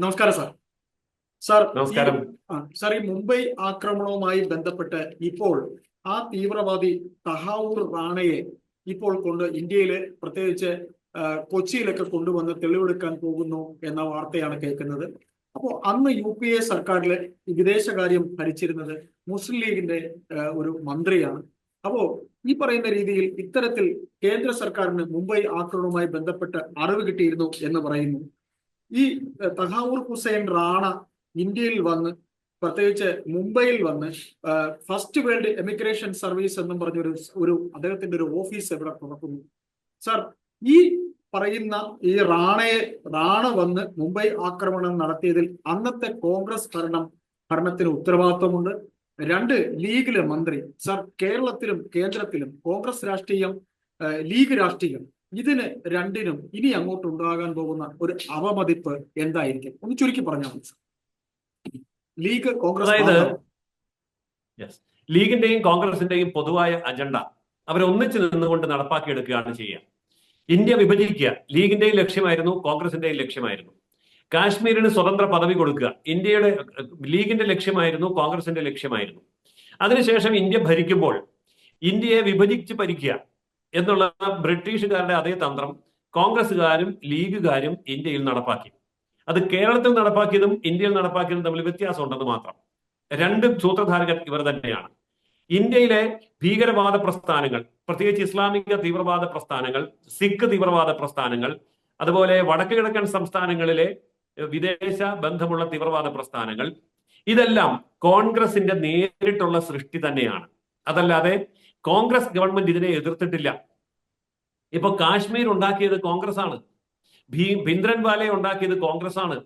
നമസ്കാരം sir. Sir നമസ്കാരം. Sir ഈ മുംബൈ ആക്രമണവുമായി ബന്ധപ്പെട്ട് ഇപ്പോൾ ആ തീവ്രവാദി തഹാവൂർ റാണയെ ഇപ്പോൾ കൊണ്ട് ഇന്ത്യയിലെ പ്രത്യേകിച്ച് കൊച്ചിയിലൊക്കെ കൊണ്ടുവന്ന് തെളിവെടുക്കാൻ പോകുന്നു എന്ന വാർത്തയാണ് കേൾക്കുന്നത്. അപ്പോൾ അന്ന് യു പി എ സർക്കാരിലെ വിദേശകാര്യം ഭരിച്ചിരുന്നത് മുസ്ലിം ലീഗിന്റെ ഒരു മന്ത്രിയാണ്. അപ്പോ ഈ പറയുന്ന രീതിയിൽ ഇത്തരത്തിൽ കേന്ദ്ര സർക്കാരിന് മുംബൈ ആക്രമണവുമായി ബന്ധപ്പെട്ട് അറിവ് കിട്ടിയിരുന്നു എന്ന് പറയുന്നു. ഈ തഹാവൂർ ഹുസൈൻ റാണ ഇന്ത്യയിൽ വന്ന് പ്രത്യേകിച്ച് മുംബൈയിൽ വന്ന് ഫസ്റ്റ് വേൾഡ് എമിഗ്രേഷൻ സർവീസ് എന്നും പറഞ്ഞൊരു ഒരു അദ്ദേഹത്തിന്റെ ഒരു ഓഫീസ് ഇവിടെ തുറക്കുന്നു. സാർ ഈ പറയുന്ന ഈ റാണയെ റാണ വന്ന് മുംബൈ ആക്രമണം നടത്തിയതിൽ അന്നത്തെ കോൺഗ്രസ് ഭരണം ഭരണത്തിന് ഉത്തരവാദിത്വമുണ്ട്. രണ്ട് ലീഗിലെ മന്ത്രി. സർ കേരളത്തിലും കേന്ദ്രത്തിലും കോൺഗ്രസ് രാഷ്ട്രീയം ലീഗ് രാഷ്ട്രീയം ഇതിന് രണ്ടിനും ഇനി അങ്ങോട്ട് ഉണ്ടാകാൻ പോകുന്ന ഒരു അവമതിപ്പ് എന്തായിരിക്കും? ഒന്ന് ചുരുക്കി പറഞ്ഞാൽ മതി. ലീഗ് കോൺഗ്രസ് അതായത് ലീഗിന്റെയും കോൺഗ്രസിന്റെയും പൊതുവായ അജണ്ട അവരൊന്നിച്ചു നിന്നുകൊണ്ട് നടപ്പാക്കിയെടുക്കുകയാണ് ചെയ്യുക. ഇന്ത്യ വിഭജിക്കുക. ലീഗിന്റെയും ലക്ഷ്യമായിരുന്നു കോൺഗ്രസിന്റെയും ലക്ഷ്യമായിരുന്നു. കാശ്മീരിന് സ്വതന്ത്ര പദവി കൊടുക്കുക. ഇന്ത്യയുടെ ലീഗിന്റെ ലക്ഷ്യമായിരുന്നു കോൺഗ്രസിന്റെ ലക്ഷ്യമായിരുന്നു. അതിനുശേഷം ഇന്ത്യ ഭരിക്കുമ്പോൾ ഇന്ത്യയെ വിഭജിച്ച് ഭരിക്കുക. എന്നുള്ള ബ്രിട്ടീഷുകാരുടെ അതേ തന്ത്രം കോൺഗ്രസ്സുകാരും ലീഗുകാരും ഇന്ത്യയിൽ നടപ്പാക്കി. അത് കേരളത്തിൽ നടപ്പാക്കിയതും ഇന്ത്യയിൽ നടപ്പാക്കിയതും തമ്മിൽ വ്യത്യാസമുണ്ടെന്ന് മാത്രം. രണ്ട് സൂത്രധാരകർ ഇവർ തന്നെയാണ്. ഇന്ത്യയിലെ ഭീകരവാദ പ്രസ്ഥാനങ്ങൾ പ്രത്യേകിച്ച് ഇസ്ലാമിക തീവ്രവാദ പ്രസ്ഥാനങ്ങൾ സിഖ് തീവ്രവാദ പ്രസ്ഥാനങ്ങൾ അതുപോലെ വടക്ക് കിഴക്കൻ സംസ്ഥാനങ്ങളിലെ വിദേശ ബന്ധമുള്ള തീവ്രവാദ പ്രസ്ഥാനങ്ങൾ ഇതെല്ലാം കോൺഗ്രസിന്റെ നേരിട്ടുള്ള സൃഷ്ടി തന്നെയാണ്. അതല്ലാതെ കോൺഗ്രസ് ഗവൺമെന്റ് ഇതിനെ എതിർത്തിട്ടില്ല. ഇപ്പൊ കാശ്മീർ ഉണ്ടാക്കിയത് കോൺഗ്രസ് ആണ് ഭീ ഭിന്ദ്രൻവാലെ ഉണ്ടാക്കിയത് കോൺഗ്രസ് ആണ്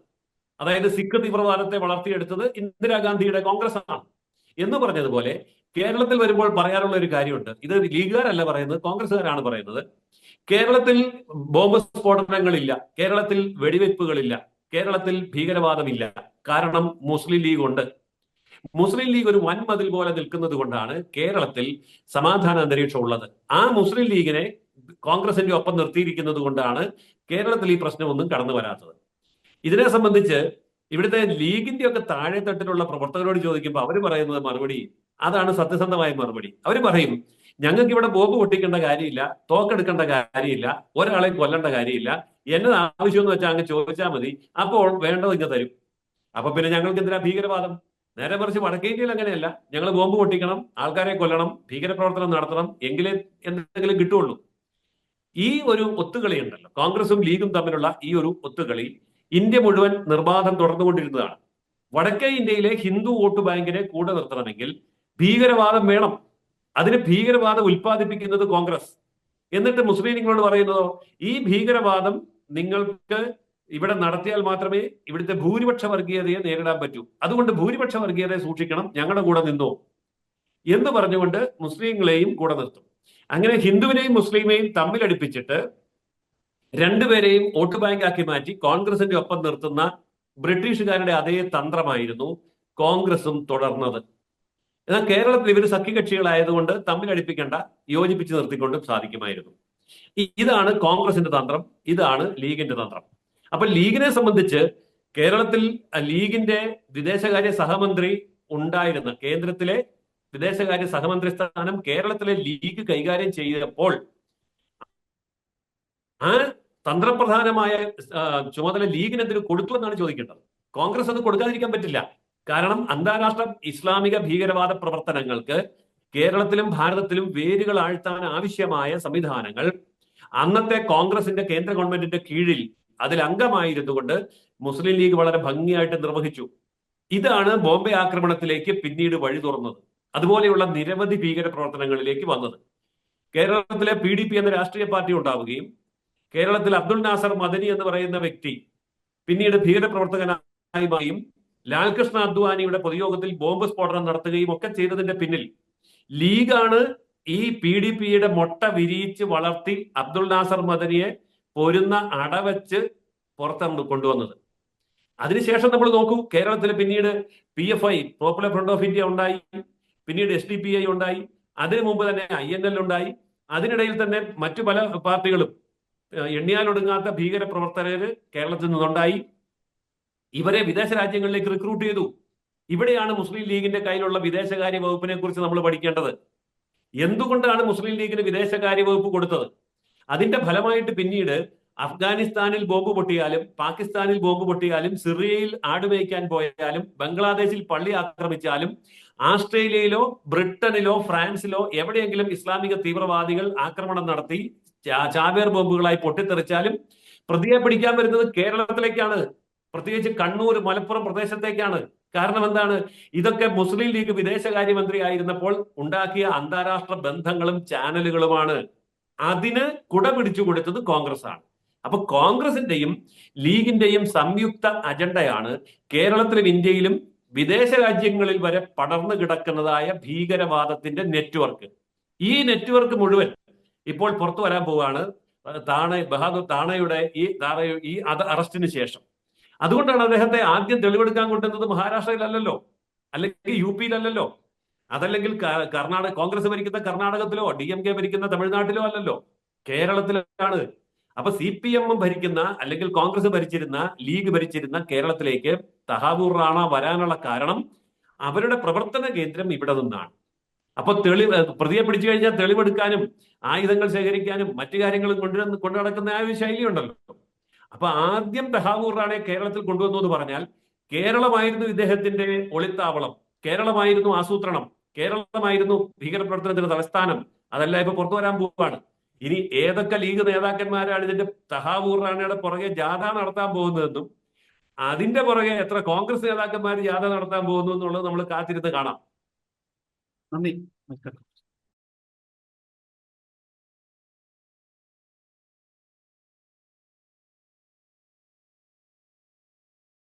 അതായത് സിഖ് തീവ്രവാദത്തെ വളർത്തിയെടുത്തത് ഇന്ദിരാഗാന്ധിയുടെ കോൺഗ്രസ് ആണ് എന്ന് പറഞ്ഞതുപോലെ കേരളത്തിൽ വരുമ്പോൾ പറയാനുള്ള ഒരു കാര്യമുണ്ട്. ഇത് ലീഗുകാരല്ല പറയുന്നത് കോൺഗ്രസ്സുകാരാണ് പറയുന്നത്. കേരളത്തിൽ ബോംബ് സ്ഫോടനങ്ങളില്ല കേരളത്തിൽ വെടിവെപ്പുകളില്ല കേരളത്തിൽ ഭീകരവാദമില്ല. കാരണം മുസ്ലിം ലീഗ് ഉണ്ട് മുസ്ലിം ലീഗ് ഒരു വൻമതിൽ പോലെ നിൽക്കുന്നത് കൊണ്ടാണ് കേരളത്തിൽ സമാധാന അന്തരീക്ഷം ഉള്ളത്. ആ മുസ്ലിം ലീഗിനെ കോൺഗ്രസിന്റെ ഒപ്പം നിർത്തിയിരിക്കുന്നത് കൊണ്ടാണ് കേരളത്തിൽ ഈ പ്രശ്നമൊന്നും കടന്നു വരാത്തത്. ഇതിനെ സംബന്ധിച്ച് ഇവിടുത്തെ ലീഗിന്റെ ഒക്കെ താഴെ തട്ടിലുള്ള പ്രവർത്തകരോട് ചോദിക്കുമ്പോൾ അവർ പറയുന്നത് മറുപടി അതാണ് സത്യസന്ധമായ മറുപടി. അവർ പറയും ഞങ്ങൾക്ക് ഇവിടെ ബോംബ് പൊട്ടിക്കേണ്ട കാര്യമില്ല തോക്കെടുക്കേണ്ട കാര്യമില്ല ഒരാളെ കൊല്ലേണ്ട കാര്യമില്ല. എന്നത് ആവശ്യം എന്ന് വെച്ചാൽ അങ്ങ് ചോദിച്ചാൽ മതി. അപ്പോൾ വേണ്ടത് ഇങ്ങ് തരും. അപ്പൊ പിന്നെ ഞങ്ങൾക്ക് എന്തിനാ ഭീകരവാദം? നേരെ മറിച്ച് വടക്കേ ഇന്ത്യയിൽ അങ്ങനെയല്ല. ഞങ്ങൾ ബോംബ് പൊട്ടിക്കണം ആൾക്കാരെ കൊല്ലണം ഭീകരപ്രവർത്തനം നടത്തണം എങ്കിലേ എന്തെങ്കിലും കിട്ടുള്ളൂ ഈ ഒരു ഒത്തുകളി ഉണ്ടല്ലോ. കോൺഗ്രസും ലീഗും തമ്മിലുള്ള ഈ ഒരു ഒത്തുകളി ഇന്ത്യ മുഴുവൻ നിർബാധം തുടർന്നുകൊണ്ടിരുന്നതാണ്. വടക്കേ ഇന്ത്യയിലെ ഹിന്ദു വോട്ട് ബാങ്കിനെ കൂടെ നിർത്തണമെങ്കിൽ ഭീകരവാദം വേണം. അതിന് ഭീകരവാദം ഉൽപ്പാദിപ്പിക്കുന്നത് കോൺഗ്രസ്. എന്നിട്ട് മുസ്ലിം ലീഗിനോട് പറയുന്നതോ ഈ ഭീകരവാദം നിങ്ങൾക്ക് ഇവിടെ നടത്തിയാൽ മാത്രമേ ഇവിടുത്തെ ഭൂരിപക്ഷ വർഗീയതയെ നേരിടാൻ പറ്റൂ. അതുകൊണ്ട് ഭൂരിപക്ഷ വർഗീയതയെ സൂക്ഷിക്കണം ഞങ്ങളുടെ കൂടെ നിന്നോ എന്ന് പറഞ്ഞുകൊണ്ട് മുസ്ലിങ്ങളെയും കൂടെ നിർത്തും. അങ്ങനെ ഹിന്ദുവിനെയും മുസ്ലിമെയും തമ്മിലടിപ്പിച്ചിട്ട് രണ്ടുപേരെയും വോട്ട് ബാങ്ക് ആക്കി മാറ്റി കോൺഗ്രസിന്റെ ഒപ്പം നിർത്തുന്ന ബ്രിട്ടീഷുകാരുടെ അതേ തന്ത്രമായിരുന്നു കോൺഗ്രസും തുടർന്നത്. എന്നാൽ കേരളത്തിൽ ഇവർ സഖ്യകക്ഷികളായതുകൊണ്ട് തമ്മിലടിപ്പിക്കേണ്ട യോജിപ്പിച്ച് നിർത്തിക്കൊണ്ടും സാധിക്കുമായിരുന്നു. ഇതാണ് കോൺഗ്രസിന്റെ തന്ത്രം ഇതാണ് ലീഗിന്റെ തന്ത്രം. അപ്പൊ ലീഗിനെ സംബന്ധിച്ച് കേരളത്തിൽ ലീഗിന്റെ വിദേശകാര്യ സഹമന്ത്രി ഉണ്ടായിരുന്ന. കേന്ദ്രത്തിലെ വിദേശകാര്യ സഹമന്ത്രി സ്ഥാനം കേരളത്തിലെ ലീഗ് കൈകാര്യം ചെയ്തപ്പോൾ ആ തന്ത്രപ്രധാനമായ ചുമതല ലീഗിനെതിരെ കൊടുത്തു എന്നാണ് ചോദിക്കേണ്ടത്. കോൺഗ്രസ് അത് കൊടുക്കാതിരിക്കാൻ പറ്റില്ല. കാരണം അന്താരാഷ്ട്ര ഇസ്ലാമിക ഭീകരവാദ പ്രവർത്തനങ്ങൾക്ക് കേരളത്തിലും ഭാരതത്തിലും വേരുകൾ ആഴ്ത്താൻ ആവശ്യമായ സംവിധാനങ്ങൾ അന്നത്തെ കോൺഗ്രസിന്റെ കേന്ദ്ര ഗവൺമെന്റിന്റെ കീഴിൽ അതിൽ അംഗമായിരുന്നുകൊണ്ട് മുസ്ലിം ലീഗ് വളരെ ഭംഗിയായിട്ട് നിർവഹിച്ചു. ഇതാണ് ബോംബെ ആക്രമണത്തിലേക്ക് പിന്നീട് വഴി തുറന്നത്. അതുപോലെയുള്ള നിരവധി ഭീകര പ്രവർത്തനങ്ങളിലേക്ക് വന്നത്. കേരളത്തിലെ പി ഡി പി എന്ന രാഷ്ട്രീയ പാർട്ടി ഉണ്ടാവുകയും കേരളത്തിൽ അബ്ദുൽ നാസർ മദനി എന്ന് പറയുന്ന വ്യക്തി പിന്നീട് ഭീകരപ്രവർത്തകനായി മാറിയും ലാൽകൃഷ്ണ അദ്വാനിയുടെ പൊതുയോഗത്തിൽ ബോംബ് സ്ഫോടനം നടത്തുകയും ഒക്കെ ചെയ്തതിന്റെ പിന്നിൽ ലീഗാണ് ഈ പി ഡി പിയുടെ മുട്ട വിരിയിച്ച് വളർത്തി അബ്ദുൽ നാസർ മദനിയെ പൊരുന്ന അടവച്ച് പുറത്താണ് കൊണ്ടുവന്നത്. അതിനുശേഷം നമ്മൾ നോക്കൂ കേരളത്തിൽ പിന്നീട് P F I popular front of India ഉണ്ടായി പിന്നീട് എസ് ഡി പി ഐ ഉണ്ടായി അതിനു മുമ്പ് തന്നെ ഐ എൻ എൽ ഉണ്ടായി അതിനിടയിൽ തന്നെ മറ്റു പല പാർട്ടികളും എണ്ണിയാലൊടുങ്ങാത്ത ഭീകര പ്രവർത്തകര് കേരളത്തിൽ നിന്നുണ്ടായി. ഇവരെ വിദേശ രാജ്യങ്ങളിലേക്ക് റിക്രൂട്ട് ചെയ്തു. ഇവിടെയാണ് മുസ്ലിം ലീഗിന്റെ കയ്യിലുള്ള വിദേശകാര്യ വകുപ്പിനെ കുറിച്ച് നമ്മൾ പഠിക്കേണ്ടത്. എന്തുകൊണ്ടാണ് മുസ്ലിം ലീഗിന് വിദേശകാര്യ വകുപ്പ് കൊടുത്തത്? അതിന്റെ ഫലമായിട്ട് പിന്നീട് അഫ്ഗാനിസ്ഥാനിൽ ബോംബ് പൊട്ടിയാലും പാകിസ്ഥാനിൽ ബോംബ് പൊട്ടിയാലും സിറിയയിൽ ആടുമേയ്ക്കാൻ പോയാലും ബംഗ്ലാദേശിൽ പള്ളി ആക്രമിച്ചാലും ആസ്ട്രേലിയയിലോ ബ്രിട്ടനിലോ ഫ്രാൻസിലോ എവിടെയെങ്കിലും ഇസ്ലാമിക തീവ്രവാദികൾ ആക്രമണം നടത്തി ചാവേർ ബോംബുകളായി പൊട്ടിത്തെറിച്ചാലും പ്രതിയെ പിടിക്കാൻ വരുന്നത് കേരളത്തിലേക്കാണ്. പ്രത്യേകിച്ച് കണ്ണൂർ മലപ്പുറം പ്രദേശത്തേക്കാണ്. കാരണം എന്താണ്? ഇതൊക്കെ മുസ്ലിം ലീഗ് വിദേശകാര്യമന്ത്രി ആയിരുന്നപ്പോൾ ഉണ്ടാക്കിയ അന്താരാഷ്ട്ര ബന്ധങ്ങളും ചാനലുകളുമാണ്. അതിന് കുട പിടിച്ചു കൊടുത്തത് കോൺഗ്രസ് ആണ് അപ്പൊ കോൺഗ്രസിന്റെയും ലീഗിന്റെയും സംയുക്ത അജണ്ടയാണ് കേരളത്തിലും ഇന്ത്യയിലും വിദേശ രാജ്യങ്ങളിൽ വരെ പടർന്നു കിടക്കുന്നതായ ഭീകരവാദത്തിന്റെ നെറ്റ്വർക്ക്. ഈ നെറ്റ്വർക്ക് മുഴുവൻ ഇപ്പോൾ പുറത്തു വരാൻ പോവുകയാണ് താണ ബഹാദൂർ താണയുടെ ഈ താറ ഈ അറസ്റ്റിന് ശേഷം. അതുകൊണ്ടാണ് അദ്ദേഹത്തെ ആദ്യം തെളിവെടുക്കാൻ കൊണ്ടുവന്നത് മഹാരാഷ്ട്രയിലല്ലല്ലോ? അല്ലെങ്കിൽ യു പിയിലല്ലല്ലോ? അതല്ലെങ്കിൽ കർണാടക കോൺഗ്രസ് ഭരിക്കുന്ന കർണാടകത്തിലോ ഡി എം കെ ഭരിക്കുന്ന തമിഴ്നാട്ടിലോ അല്ലല്ലോ. കേരളത്തിലാണ്. അപ്പൊ സി പി എം ഭരിക്കുന്ന അല്ലെങ്കിൽ കോൺഗ്രസ് ഭരിച്ചിരുന്ന ലീഗ് ഭരിച്ചിരുന്ന കേരളത്തിലേക്ക് തഹാവൂർ റാണ വരാനുള്ള കാരണം അവരുടെ പ്രവർത്തന കേന്ദ്രം ഇവിടെ നിന്നാണ്. അപ്പൊ തെളിവ് പ്രതിയെ പിടിച്ചു കഴിഞ്ഞാൽ തെളിവെടുക്കാനും ആയുധങ്ങൾ ശേഖരിക്കാനും മറ്റു കാര്യങ്ങളും കൊണ്ടുവന്ന് കൊണ്ടു നടക്കുന്ന ആ ഒരു ശൈലിയുണ്ടല്ലോ. അപ്പൊ ആദ്യം തഹാവൂർ റാണയെ കേരളത്തിൽ കൊണ്ടുവന്നു എന്ന് പറഞ്ഞാൽ കേരളമായിരുന്നു ഇദ്ദേഹത്തിന്റെ ഒളിത്താവളം. കേരളമായിരുന്നു ആസൂത്രണം. കേരളമായിരുന്നു ഭീകരപ്രവർത്തനത്തിന്റെ തലസ്ഥാനം. അതല്ല ഇപ്പൊ പുറത്തു വരാൻ പോവുകയാണ് ഇനി ഏതൊക്കെ ലീഗ് നേതാക്കന്മാരാണ് ഇതിന്റെ തഹാവൂർ റാണയുടെ പുറകെ ജാഥ നടത്താൻ പോകുന്നതെന്നും അതിന്റെ പുറകെ എത്ര കോൺഗ്രസ് നേതാക്കന്മാർ ജാഥ നടത്താൻ പോകുന്നു എന്നുള്ളത് നമ്മൾ കാത്തിരുന്ന് കാണാം. നന്ദി. നമസ്കാരം.